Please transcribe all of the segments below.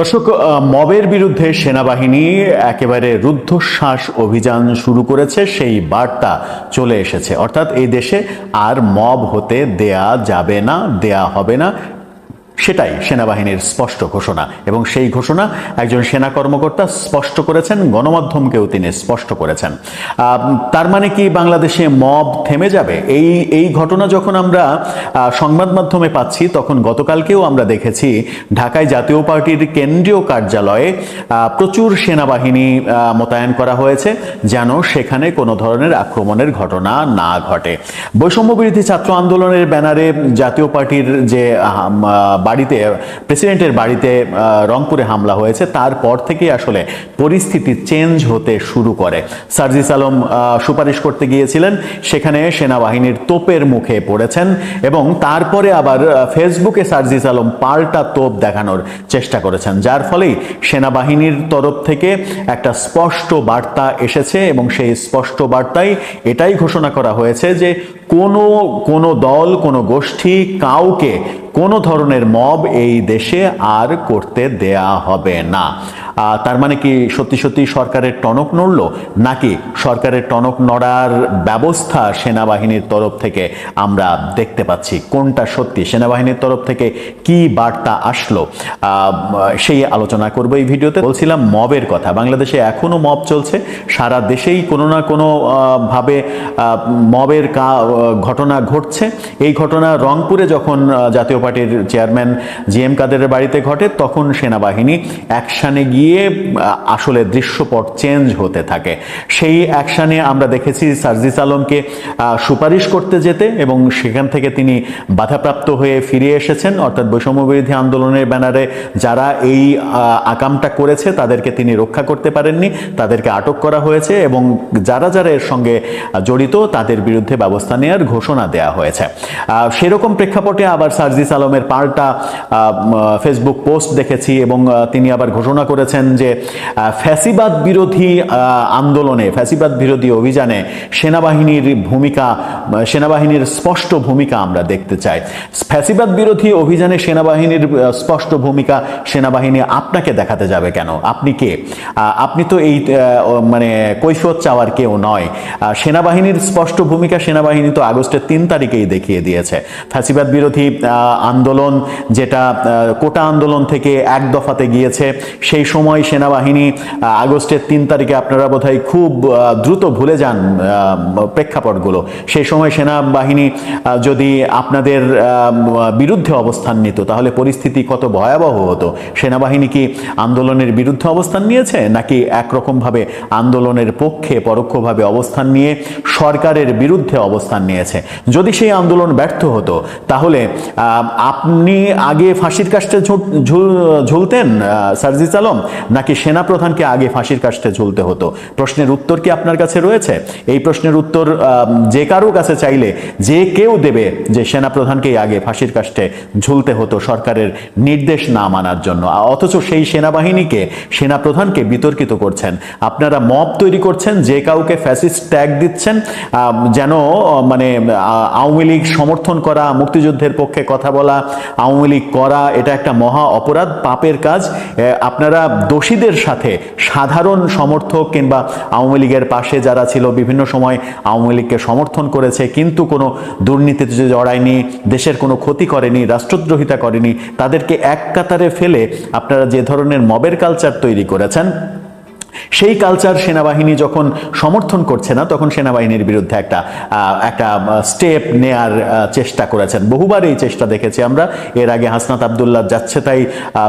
দর্শক মবের বিরুদ্ধে সেনাবাহিনী একেবারে রুদ্ধশ্বাস অভিযান শুরু করেছে, সেই বার্তা চলে এসেছে। অর্থাৎ এই দেশে আর মব হতে দেয়া যাবে না, দেয়া হবে না। সেটাই সেনাবাহিনীর স্পষ্ট ঘোষণা। এবং সেই ঘোষণা একজন সেনা কর্মকর্তা স্পষ্ট করেছেন, গণমাধ্যমকেও তিনি স্পষ্ট করেছেন। তার মানে কি বাংলাদেশে মব থেমে যাবে? এই এই ঘটনা যখন আমরা সংবাদ মাধ্যমে পাচ্ছি, তখন গতকালকেও আমরা দেখেছি ঢাকায় জাতীয় পার্টির কেন্দ্রীয় কার্যালয়ে প্রচুর সেনাবাহিনী মোতায়েন করা হয়েছে যেন সেখানে কোনো ধরনের আক্রমণের ঘটনা না ঘটে। বৈষম্য বিরোধী ছাত্র আন্দোলনের ব্যানারে জাতীয় পার্টির যে বাড়িতে, প্রেসিডেন্টের বাড়িতে রংপুরে হামলা হয়েছে। তারপর থেকেই আসলে পরিস্থিতি চেঞ্জ হতে শুরু করে। সার্জিস আলম সুপারিশ করতে গিয়েছিলেন। সেখানে সেনাবাহিনীর তোপের মুখে পড়েছেন এবং তারপরে আবার ফেসবুকে সার্জিস আলম পাল্টা তোপ দেখানোর চেষ্টা করেছেন। যার ফলেই সেনাবাহিনীর তরফ থেকে একটা স্পষ্ট বার্তা এসেছে এবং সেই স্পষ্ট বার্তায় এটাই ঘোষণা করা হয়েছে যে কোনো কোনো দল, কোনো গোষ্ঠী কাউকে কোনো ধরনের মব এই দেশে আর করতে দেয়া হবে না। তার মানে কি সত্যি সত্যি সরকারের টনক নড়ল? নাকি সরকারের টনক নড়ার ব্যবস্থা সেনাবাহিনীর তরফ থেকে আমরা দেখতে পাচ্ছি? কোনটা সত্যি? সেনাবাহিনীর তরফ থেকে কি বার্তা আসলো? সেই আলোচনা করব এই ভিডিওতে। বলছিলাম মবের কথা। বাংলাদেশে এখনও মব চলছে। সারা দেশেই কোনো না কোনো ভাবে মবের কা- ঘটনা ঘটছে। এই ঘটনা রংপুরে যখন জাতীয় পার্টির চেয়ারম্যান জি এম কাদেরের বাড়িতে ঘটে, তখন সেনাবাহিনী অ্যাকশানে গিয়ে আসলে দৃশ্যপট চেঞ্জ হতে থাকে। সেই অ্যাকশানে আমরা দেখেছি সার্জিস আলমকে সুপারিশ করতে যেতে এবং সেখান থেকে তিনি বাধাপ্রাপ্ত হয়ে ফিরে এসেছেন। অর্থাৎ বৈষম্য বিরোধী আন্দোলনের ব্যানারে যারা এই আকামটা করেছে, তাদেরকে তিনি রক্ষা করতে পারেননি, তাদেরকে আটক করা হয়েছে এবং যারা যারা এর সঙ্গে জড়িত, তাদের বিরুদ্ধে ব্যবস্থা নেওয়ার ঘোষণা দেওয়া হয়েছে। সেরকম প্রেক্ষাপটে আবার সার্জিস আলমের পাল্টা ফেসবুক পোস্ট দেখেছি এবং তিনি আবার ঘোষণা করেছেন যে ফ্যাসিবাদ বিরোধী আন্দোলনে, ফ্যাসিবাদ বিরোধী অভিযানে সেনাবাহিনীর ভূমিকা সেনাবাহিনীর স্পষ্ট ভূমিকা আমরা দেখতে চাই। ফ্যাসিবাদ বিরোধী অভিযানে সেনাবাহিনীর স্পষ্ট ভূমিকা সেনাবাহিনী আপনাকে দেখাতে যাবে কেন? আপনি কে? আপনি তো এই মানে কৈফিয়ত চাওয়ার কেউ নয়। সেনাবাহিনীর স্পষ্ট ভূমিকা সেনাবাহিনী তো আগস্টের তিন তারিখেই দেখিয়ে দিয়েছে। ফ্যাসিবাদ বিরোধী আন্দোলন যেটা কোটা আন্দোলন থেকে এক দফাতে গিয়েছে, সেই সময় সেনাবাহিনী আগস্টের তিন তারিখে আপনারা বোধহয় খুব দ্রুত ভুলে যান প্রেক্ষাপটগুলো। সেই সময় সেনাবাহিনী যদি আপনাদের বিরুদ্ধে অবস্থান নিত, তাহলে পরিস্থিতি কত ভয়াবহ হতো? সেনাবাহিনী কি আন্দোলনের বিরুদ্ধে অবস্থান নিয়েছে, নাকি একরকমভাবে আন্দোলনের পক্ষে পরোক্ষভাবে অবস্থান নিয়ে সরকারের বিরুদ্ধে অবস্থান নিয়েছে। যদি সেই আন্দোলন ব্যর্থ হতো, তাহলে আপনি আগে ফাঁসির ঝু- ঝুলতেন সার্জিস আলম? নাকি সেনাপ্রধানকে আগে ফাঁসির কাষ্টে ঝুলতে হতো? প্রশ্নের উত্তর কি আপনার কাছে রয়েছে? এই প্রশ্নের উত্তর যে কারও কাছে চাইলে যে কেউ দেবে যে সেনাপ্রধানকেই আগে ফাঁসির কাষ্টে ঝুলতে হতো সরকারের নির্দেশ না মানার জন্য। অথচ সেই সেনাবাহিনীকে, সেনাপ্রধানকে বিতর্কিত করছেন। আপনারা মব তৈরি করছেন, যে কাউকে ফ্যাসিস্ট ট্যাগ দিচ্ছেন যেন মানে আওয়ামী লীগ সমর্থন করা, মুক্তিযুদ্ধের পক্ষে কথা বলা, আওয়ামী লীগ করা, এটা একটা মহা অপরাধ, পাপের কাজ। আপনারা দোষীদের সাথে সাধারণ সমর্থক কিংবা আওয়ামী লীগের পাশে যারা ছিল, বিভিন্ন সময় আওয়ামী লীগকে সমর্থন করেছে, কিন্তু কোনো দুর্নীতিতে জড়ায়নি, দেশের কোনো ক্ষতি করেনি, রাষ্ট্রদ্রোহিতা করেনি, তাদেরকে এক কাতারে ফেলে আপনারা যে ধরনের মবের কালচার তৈরি করেছেন সেই কালচার সেনাবাহিনী যখন সমর্থন করছে না, তখন সেনাবাহিনীর বিরুদ্ধে একটা একটা স্টেপ নেয়ার চেষ্টা করেছেন। বহুবার এই চেষ্টা দেখেছি আমরা। এর আগে হাসনাত আবদুল্লাহ যাচ্ছে তাই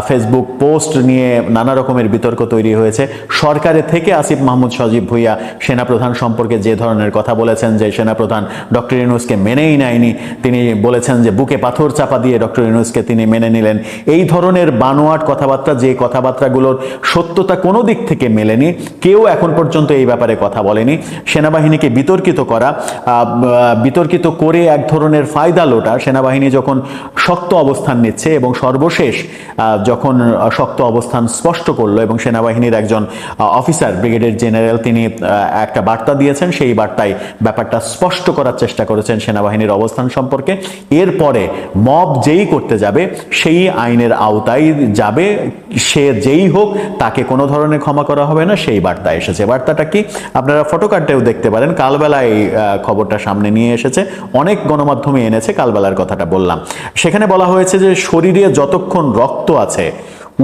ফেসবুক পোস্ট নিয়ে নানা রকমের বিতর্ক তৈরি হয়েছে। সরকারের থেকে আসিফ মাহমুদ সজীব ভুইয়া সেনাপ্রধান সম্পর্কে যে ধরনের কথা বলেছেন যে সেনাপ্রধান ডক্টর ইউনুসকে মেনেই নেয়নি, তিনি বলেছেন যে বুকে পাথর চাপা দিয়ে ডক্টর ইউনুসকে তিনি মেনে নিলেন। এই ধরনের বানোয়াট কথাবার্তা, যে কথাবার্তাগুলোর সত্যতা কোনো দিক থেকে মেলেনি কেউ এখন পর্যন্ত এই ব্যাপারে কথা বলেনি। সেনাবাহিনীকে বিতর্কিত করা বিতর্কিত করে এক ধরনের ফায়দা লোটা। সেনাবাহিনী যখন শক্ত অবস্থান নিচ্ছে এবং সর্বশেষ যখন শক্ত অবস্থান স্পষ্ট করল এবং সেনাবাহিনীর একজন অফিসার ব্রিগেডিয়ার জেনারেল, তিনি একটা বার্তা দিয়েছেন, সেই বার্তায় ব্যাপারটা স্পষ্ট করার চেষ্টা করেছেন সেনাবাহিনীর অবস্থান সম্পর্কে। এরপরে মব যেই করতে যাবে, সেই আইনের আওতায় যাবে। সে যেই হোক, তাকে কোনো ধরনের ক্ষমা করা হবে না সেই বার্তা এসেছে। বার্তাটা কি? আপনারা ফটোকার্ডেও দেখতে পারেন। কালবেলায় খবরটা সামনে নিয়ে এসেছে। অনেক গণমাধ্যমে এনেছে, কালবেলার কথাটা বললাম। সেখানে বলা হয়েছে যে শরীরে যতক্ষণ রক্ত আছে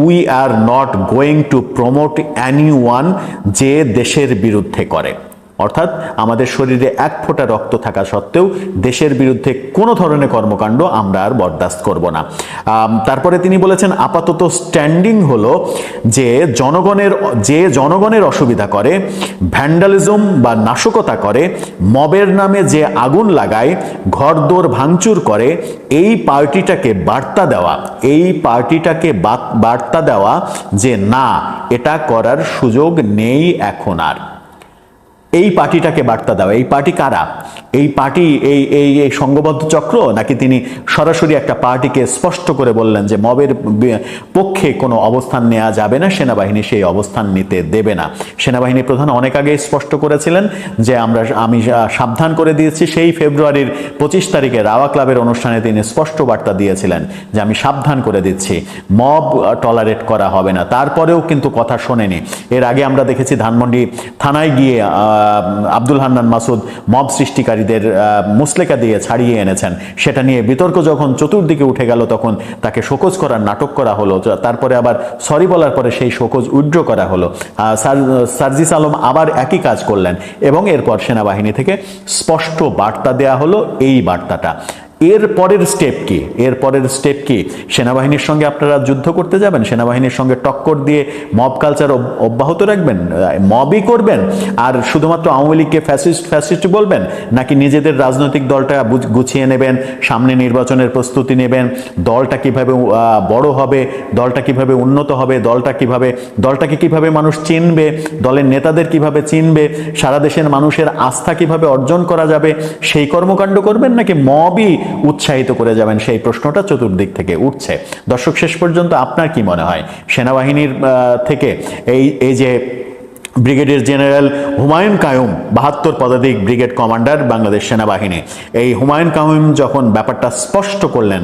we are not going to promote any one যে দেশের বিরুদ্ধে করে। অর্থাৎ আমাদের শরীরে এক ফোঁটা রক্ত থাকা সত্ত্বেও দেশের বিরুদ্ধে কোনো ধরনের কর্মকাণ্ড আমরা আর বরদাস্ত করব না। তারপরে তিনি বলেছেন, আপাতত স্ট্যান্ডিং হলো যে জনগণের যে জনগণের অসুবিধা করে ভ্যান্ডালিজম বা নাশকতা করে, মবের নামে যে আগুন লাগায়, ঘরদোর ভাঙচুর করে, এই পার্টিটাকে বার্তা দেওয়া, এই পার্টিটাকে বার্তা দেওয়া যে না, এটা করার সুযোগ নেই এখন আর। এই পার্টিটাকে বার্তা দেওয়া এই পার্টি কারা? এই পার্টি, এই এই এই সংঘবদ্ধ চক্র? নাকি তিনি সরাসরি একটা পার্টিকে স্পষ্ট করে বললেন যে মবের পক্ষে কোনো অবস্থান নেওয়া যাবে না, সেনাবাহিনী সেই অবস্থান নিতে দেবে না। সেনাবাহিনী প্রধান অনেক আগে স্পষ্ট করেছিলেন যে আমরা, আমি সাবধান করে দিয়েছি। সেই ফেব্রুয়ারির পঁচিশ তারিখে রাওয়া ক্লাবের অনুষ্ঠানে তিনি স্পষ্ট বার্তা দিয়েছিলেন যে আমি সাবধান করে দিচ্ছি। মব টলারেট করা হবে না। তারপরেও কিন্তু কথা শোনেনি। এর আগে আমরা দেখেছি ধানমন্ডি থানায় গিয়ে আব্দুল হান্নান মাসুদ মব সৃষ্টিকারীদের মুসলেকা দিয়ে ছাড়িয়ে এনেছেন। সেটা নিয়ে বিতর্ক যখন চতুর্দিকে উঠে গেল তখন তাকে শোকজ করার নাটক করা হলো তারপরে আবার সরি বলার পরে সেই শোকজ উইড্র করা হলো। সার্জিস আলম আবার একই কাজ করলেন এবং এরপর সেনাবাহিনী থেকে স্পষ্ট বার্তা দেয়া হলো এই বার্তাটা। এর পরের স্টেপ কি? এর পরের স্টেপ কি? সেনাবাহিনীর সঙ্গে আপনারা যুদ্ধ করতে যাবেন? সেনাবাহিনীর সঙ্গে টক্কর দিয়ে মব কালচার অব্যাহত রাখবেন? মবই করবেন? আর শুধুমাত্র আওয়ামী লীগকে ফ্যাসিস্ট ফ্যাসিস্ট বলবেন? নাকি নিজেদের রাজনৈতিক দলটা গুছিয়ে নেবেন? সামনে নির্বাচনের প্রস্তুতি নেবেন? দলটা কীভাবে বড় হবে? দলটা কীভাবে উন্নত হবে? দলটা কীভাবে, দলটাকে কীভাবে মানুষ চিনবে? দলের নেতাদের কীভাবে চিনবে? সারা দেশের মানুষের আস্থা কীভাবে অর্জন করা যাবে? সেই কর্মকাণ্ড করবেন নাকি মবই উৎসাহিত করে যাবেন সেই প্রশ্নটা চতুর্দিক থেকে উঠছে। দর্শক, শেষ পর্যন্ত আপনার কি মনে হয়? সেনাবাহিনীর থেকে এই এই যে ব্রিগেডিয়ার জেনারেল হুমায়ুন কায়ুম, বাহাত্তর পদাতিক ব্রিগেড কমান্ডার বাংলাদেশ সেনাবাহিনী, এই হুমায়ুন কায়ুম যখন ব্যাপারটা স্পষ্ট করলেন